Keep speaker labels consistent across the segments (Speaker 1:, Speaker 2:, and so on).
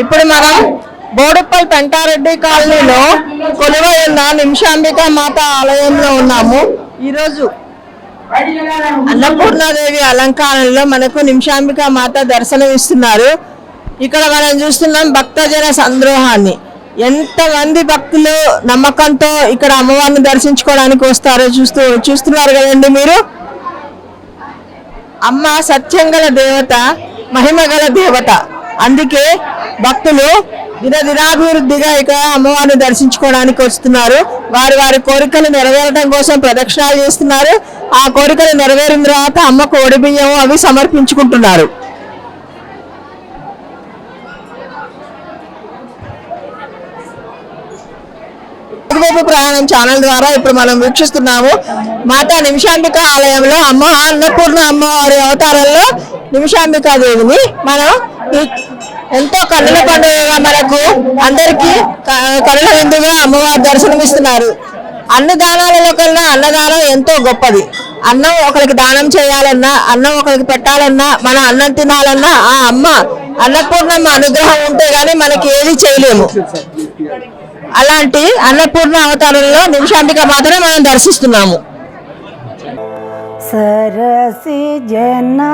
Speaker 1: ఇప్పుడు మనం బోడుప్పల్ పెంటారెడ్డి కాలనీలో కొలువై ఉన్న నిమిషాంబిక మాత ఆలయంలో ఉన్నాము. ఈరోజు అన్నపూర్ణాదేవి అలంకారంలో మనకు నిమిషాంబిక మాత దర్శనం ఇస్తున్నారు ఇక్కడ మనం చూస్తున్నాం భక్తజన సంద్రోహాన్ని. ఎంతమంది భక్తులు నమ్మకంతో ఇక్కడ అమ్మవారిని దర్శించుకోవడానికి వస్తారో చూస్తూ చూస్తున్నారు కదండి మీరు? అమ్మ సత్యంగల దేవత మహిమగల దేవత. అందుకే భక్తులు దినదినాభివృద్ధిగా ఇక అమ్మవారిని దర్శించుకోవడానికి వస్తున్నారు. వారి వారి కోరికలు నెరవేరడం కోసం ప్రదక్షిణాలు చేస్తున్నారు. ఆ కోరికలు నెరవేరిన తర్వాత అమ్మకు ఒడిబియ్యం అవి సమర్పించుకుంటున్నారు. వైపు ప్రయాణం ఛానల్ ద్వారా ఇప్పుడు మనం వీక్షిస్తున్నాము. మాతా నిమిషాంబిక ఆలయంలో అమ్మ అన్నపూర్ణ అమ్మవారి అవతారంలో నిమిషాంబికా దేవిని మనం ఎంతో కన్నుల పండుగగా మనకు అందరికీ క- కనుల విందుగా అమ్మవారి దర్శనమిస్తున్నారు. అన్నదానాలలో కన్నా అన్నదానం ఎంతో గొప్పది. అన్నం ఒకరికి దానం చేయాలన్నా అన్నం ఒకరికి పెట్టాలన్నా మన అన్నం తినాలన్నా ఆ అమ్మ అన్నపూర్ణమ్మ అనుగ్రహం ఉంటే గానీ మనకి ఏది చేయలేము. అలాంటి అన్నపూర్ణ అవతారంలో నిమిషాంతిగా మాత్రమే మనం దర్శిస్తున్నాము.
Speaker 2: सर जनाभोधरे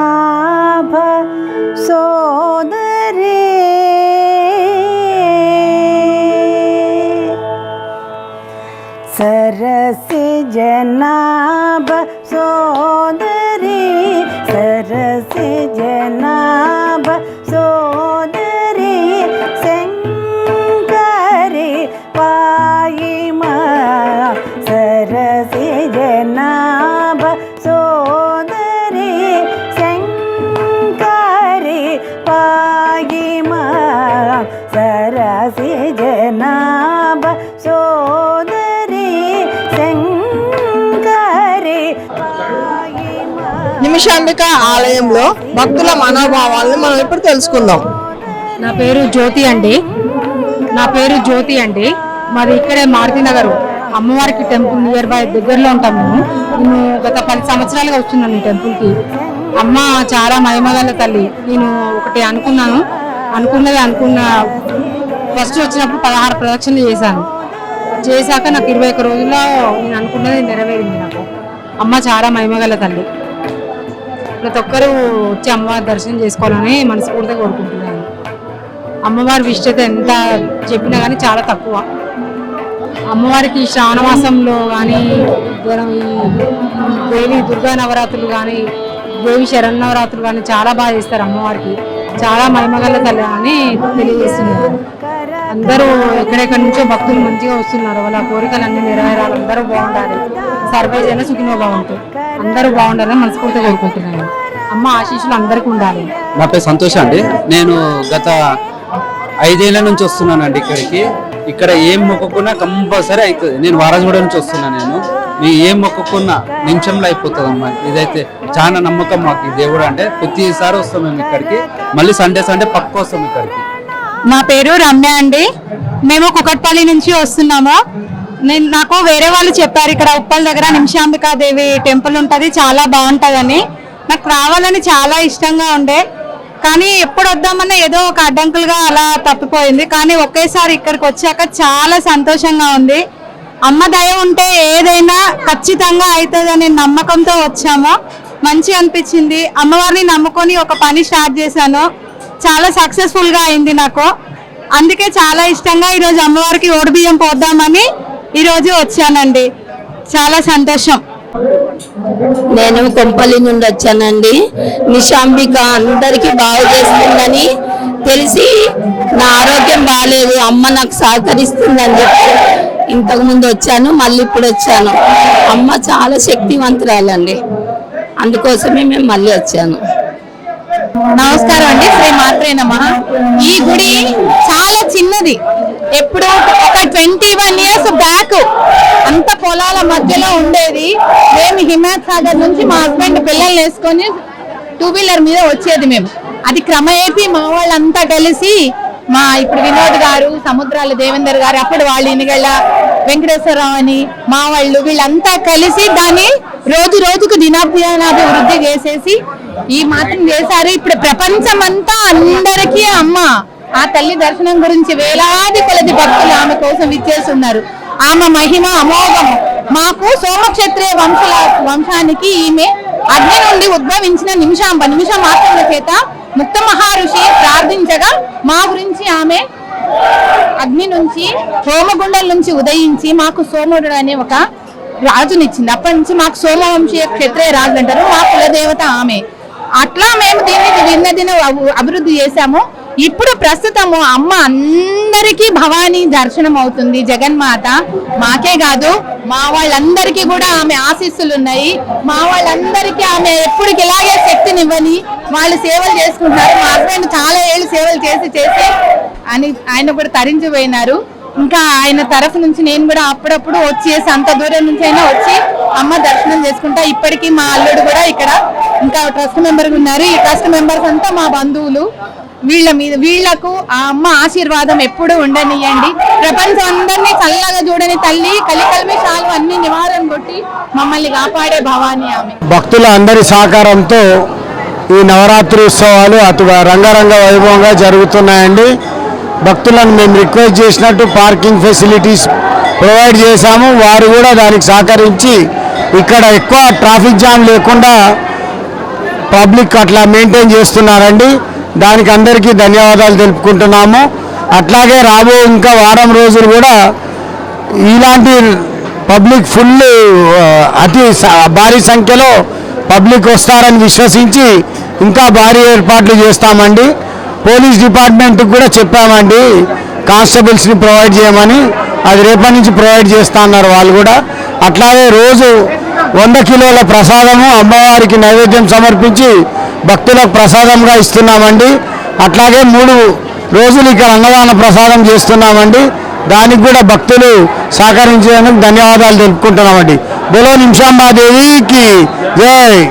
Speaker 2: जना सोदरे सरस जना सो
Speaker 1: నిమిషాంబిక ఆలయంలో భక్తుల మనోభావాలను మనం ఇప్పుడు తెలుసుకుందాం.
Speaker 3: నా పేరు జ్యోతి అండి. నా పేరు జ్యోతి అండి. మాది ఇక్కడే మారుతి నగర్. అమ్మవారికి టెంపుల్ నియర్ బై దగ్గరలో ఉంటాం మేము. నేను గత పది సంవత్సరాలుగా వస్తున్నాను ఈ టెంపుల్కి. అమ్మ చాలా మహిమగల తల్లి. నేను ఒకటి అనుకున్నాను. అనుకున్నది అనుకున్న ఫస్ట్ వచ్చినప్పుడు పదహారు ప్రదక్షిణలు చేశాను. చేశాక నాకు ఇరవై ఒక్క రోజుల్లో నేను అనుకున్నది నెరవేరింది నాకు. అమ్మ చాలా మహిమగల తల్లి. ప్రతి ఒక్కరూ వచ్చి అమ్మవారి దర్శనం చేసుకోవాలని మనస్ఫూర్తిగా కోరుకుంటున్నాను. అమ్మవారి విశిష్టత ఎంత చెప్పినా కానీ చాలా తక్కువ. అమ్మవారికి శ్రావణ మాసంలో కానీ ఈ దేవి దుర్గా నవరాత్రులు కానీ దేవి శరణవరాత్రులు కానీ చాలా బాగా చేస్తారు అమ్మవారికి. చాలా మహిమగల తల్లి అని తెలియజేస్తున్నారు అందరూ ఎక్కడెక్కడి నుంచో భక్తులు మంచిగా వస్తున్నారు. వాళ్ళ కోరికలు అన్ని నెరవేరాలి. అందరూ బాగుండాలి. సర్వే జన సుఖినో బాగుంటుంది అందరూ బాగుండాలని మనస్ఫూర్తిగా కోరుకుంటున్నాను. అమ్మ ఆశీస్సులు అందరికీ ఉండాలి.
Speaker 4: నా పేరు సంతోష్ అండి. నేను గత ఐదేళ్ళ నుంచి వస్తున్నానండి ఇక్కడికి. ఇక్కడ ఏం మొక్కుకున్నా కంపల్సరీ అవుతుంది నేను వారాజగూడ నుంచి వస్తున్నా నేను. నేను ఏం మొక్కుకున్నా నిమిషంలో అయిపోతుంది అమ్మా ఇదైతే చాలా నమ్మకం మాకు దేవుడు అంటే ప్రతిసారి వస్తాం మేము ఇక్కడికి. మళ్ళీ సండే సండే పక్క వస్తాం ఇక్కడికి.
Speaker 3: నా పేరు రమ్య అండి. మేము కుకట్పల్లి నుంచి వస్తున్నాము. నేను నాకు వేరే వాళ్ళు చెప్పారు ఇక్కడ ఉప్పల్ దగ్గర నిమిషాంబికాదేవి టెంపుల్ ఉంటుంది చాలా బాగుంటుందని. నాకు రావాలని చాలా ఇష్టంగా ఉండే. కానీ ఎప్పుడు వద్దామన్నా ఏదో ఒక అడ్డంకులుగా అలా తప్పిపోయింది. కానీ ఒకేసారి ఇక్కడికి వచ్చాక చాలా సంతోషంగా ఉంది. అమ్మ దయ ఉంటే ఏదైనా ఖచ్చితంగా అవుతుందనే నమ్మకంతో వచ్చాము. మంచి అనిపించింది. అమ్మవారిని నమ్ముకొని ఒక పని స్టార్ట్ చేశాను. చాలా సక్సెస్ఫుల్గా అయింది నాకు. అందుకే చాలా ఇష్టంగా ఈరోజు అమ్మవారికి ఓడి బియ్యం పోద్దామని ఈరోజు వచ్చానండి. చాలా సంతోషం.
Speaker 5: నేను కొంపల్లి నుండి వచ్చానండి. నిశాంబిక అందరికీ బాగు చేస్తుందని తెలిసి నా ఆరోగ్యం బాగాలేదు అమ్మ నాకు సహకరిస్తుందని చెప్పి ఇంతకు ముందు వచ్చాను మళ్ళీ ఇప్పుడు వచ్చాను. అమ్మ చాలా శక్తివంతురాలండి. అందుకోసమే మేము మళ్ళీ వచ్చాను.
Speaker 3: నమస్కారం అండి శ్రీ మాత్రేనమ్మ ఈ గుడి చాలా చిన్నది. ఎప్పుడు ఒక ట్వంటీ వన్ ఇయర్స్ బ్యాక్ అంత పొలాల మధ్యలో ఉండేది. మేము హిమాయత్ సాగర్ నుంచి మా హస్బెండ్ పిల్లల్ని వేసుకొని టూ వీలర్ మీద వచ్చేది మేము. అది క్రమేపీ మా వాళ్ళంతా కలిసి మా ఇప్పుడు వినోద్ గారు సముద్రాల దేవేందర్ గారు అప్పుడు వాళ్ళు ఇనిగళ్ళ వెంకటేశ్వరరావు అని మా వాళ్ళు వీళ్ళంతా కలిసి దాన్ని రోజు రోజుకు దినాభివృద్ధి చేసేసి ఈ మాత్రం చేశారు. ఇప్పుడు ప్రపంచం అంతా అందరికీ అమ్మ. ఆ తల్లి దర్శనం గురించి వేలాది కొలది భక్తులు ఆమె కోసం ఇచ్చేస్తున్నారు ఆమె మహిమ అమోఘము. మాకు సోమక్షత్రియ వంశల వంశానికి ఈమె అగ్ని నుండి ఉద్భవించిన నిమిషాంబ నిమిషం మాత్రం చేత ముక్త మహర్షి ప్రార్థించగా మా గురించి ఆమె అగ్ని నుంచి హోమగుండం నుంచి ఉదయించి మాకు సోముడు అనే ఒక రాజునిచ్చింది. అప్పటి నుంచి మాకు సోమవంశీయ క్షత్రియ రాజు అంటారు. మా కులదేవత ఆమె. అట్లా మేము దీన్ని దినదిన అభివృద్ధి చేశాము. ఇప్పుడు ప్రస్తుతము అమ్మ అందరికీ భవానీ దర్శనం అవుతుంది. జగన్మాత మాకే కాదు మా వాళ్ళందరికీ కూడా ఆమె ఆశీస్సులు ఉన్నాయి. మా వాళ్ళందరికీ ఆమె ఎప్పటికి ఇలాగే శక్తినివ్వని వాళ్ళు సేవలు చేసుకుంటున్నారు. మా హస్బెండ్ చాలా ఏళ్ళు సేవలు చేసి చేసి అని ఆయన కూడా తరించిపోయినారు. ఇంకా ఆయన తరఫు నుంచి నేను కూడా అప్పుడప్పుడు వచ్చేసి అంత దూరం నుంచి అయినా వచ్చి అమ్మ దర్శనం చేసుకుంటా. ఇప్పటికీ మా అల్లుడు కూడా ఇక్కడ ఇంకా ట్రస్ట్ మెంబర్ ఉన్నారు. ఈ ట్రస్ట్ మెంబర్స్ అంతా మా బంధువులు. వీళ్ళ మీద వీళ్ళకు ఆ అమ్మ ఆశీర్వాదం ఎప్పుడు ఉండనియండి ప్రపంచం అందరినీ చల్లగా చూడని తల్లి కలికల్మిషాలు అన్ని నివారణ కొట్టి మమ్మల్ని కాపాడే భవాని ఆమె.
Speaker 6: భక్తుల అందరి సహకారంతో ఈ నవరాత్రి ఉత్సవాలు అటు రంగరంగ వైభవంగా జరుగుతున్నాయండి. భక్తులను మేము రిక్వెస్ట్ చేసినట్టు పార్కింగ్ ఫెసిలిటీస్ ప్రొవైడ్ చేశాము. వారు కూడా దానికి సహకరించి ఇక్కడ ఎక్కువ ట్రాఫిక్ జామ్ లేకుండా పబ్లిక్ అట్లా మెయింటైన్ చేస్తున్నారండి. దానికి అందరికీ ధన్యవాదాలు తెలుపుకుంటున్నాము. అట్లాగే రాబో ఇంకా వారం రోజులు కూడా ఇలాంటి పబ్లిక్ ఫుల్ అతి భారీ సంఖ్యలో పబ్లిక్ వస్తారని విశ్వసించి ఇంకా భారీ ఏర్పాట్లు చేస్తామండి. పోలీస్ డిపార్ట్మెంట్కి కూడా చెప్పామండి. కానిస్టేబుల్స్ని ప్రొవైడ్ చేయమని. అది రేపటి నుంచి ప్రొవైడ్ చేస్తా అన్నారు వాళ్ళు కూడా. అట్లాగే రోజు వంద కిలోల ప్రసాదము అమ్మవారికి నైవేద్యం సమర్పించి భక్తులకు ప్రసాదంగా ఇస్తున్నామండి. అట్లాగే మూడు రోజులు ఇక్కడ అన్నదాన ప్రసాదం చేస్తున్నామండి. దానికి కూడా భక్తులు సహకరించేందుకు ధన్యవాదాలు తెలుపుకుంటున్నామండి. బులో నిమిషాంబాదేవికి జై.